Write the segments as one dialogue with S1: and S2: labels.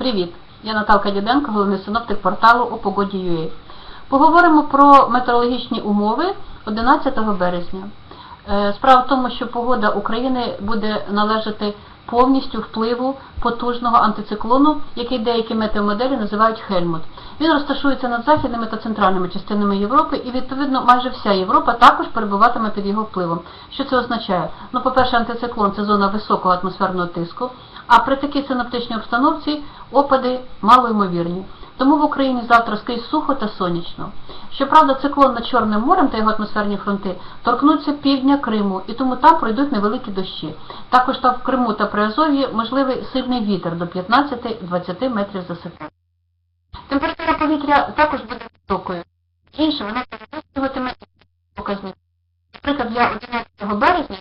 S1: Привіт! Я Наталка Діденко, головний синоптик порталу у погоді.ua. Поговоримо про метеорологічні умови 11 березня. Е, Справа в тому, що погода України буде належати повністю впливу потужного антициклону, який деякі метеомоделі називають Хельмут. Він розташується над західними та центральними частинами Європи, і відповідно майже вся Європа також перебуватиме під його впливом. Що це означає? Ну, по-перше, антициклон це зона високого атмосферного тиску, а при такій синоптичній обстановці опади малоймовірні. Тому в Україні завтра скрізь сухо та сонячно. Щоправда, циклон над Чорним морем та його атмосферні фронти торкнуться півдня Криму, і тому там пройдуть невеликі дощі. Також там в Криму та Приазов'ї можливий сильний вітер до 15-20 метрів за секунду. Повітря також буде високою. Інше вона перевищуватиме показник. Наприклад, для 11 березня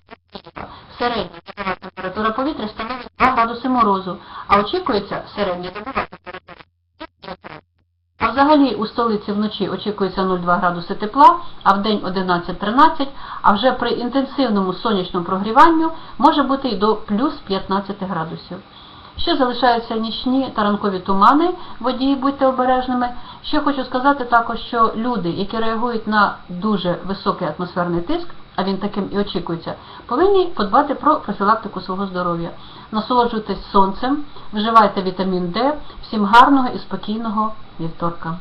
S1: середня добова температура повітря становить 2 градуси морозу, а очікується середня добова температура. А взагалі у столиці вночі очікується 0,2 градуси тепла, а в день 11-13, а вже при інтенсивному сонячному прогріванню може бути і до плюс 15 градусів. Ще залишаються нічні та ранкові тумани, водії будьте обережними. Ще хочу сказати також, що люди, які реагують на дуже високий атмосферний тиск, а він таким і очікується, повинні подбати про профілактику свого здоров'я. Насолоджуйтесь сонцем, вживайте вітамін Д. Всім гарного і спокійного вівторка.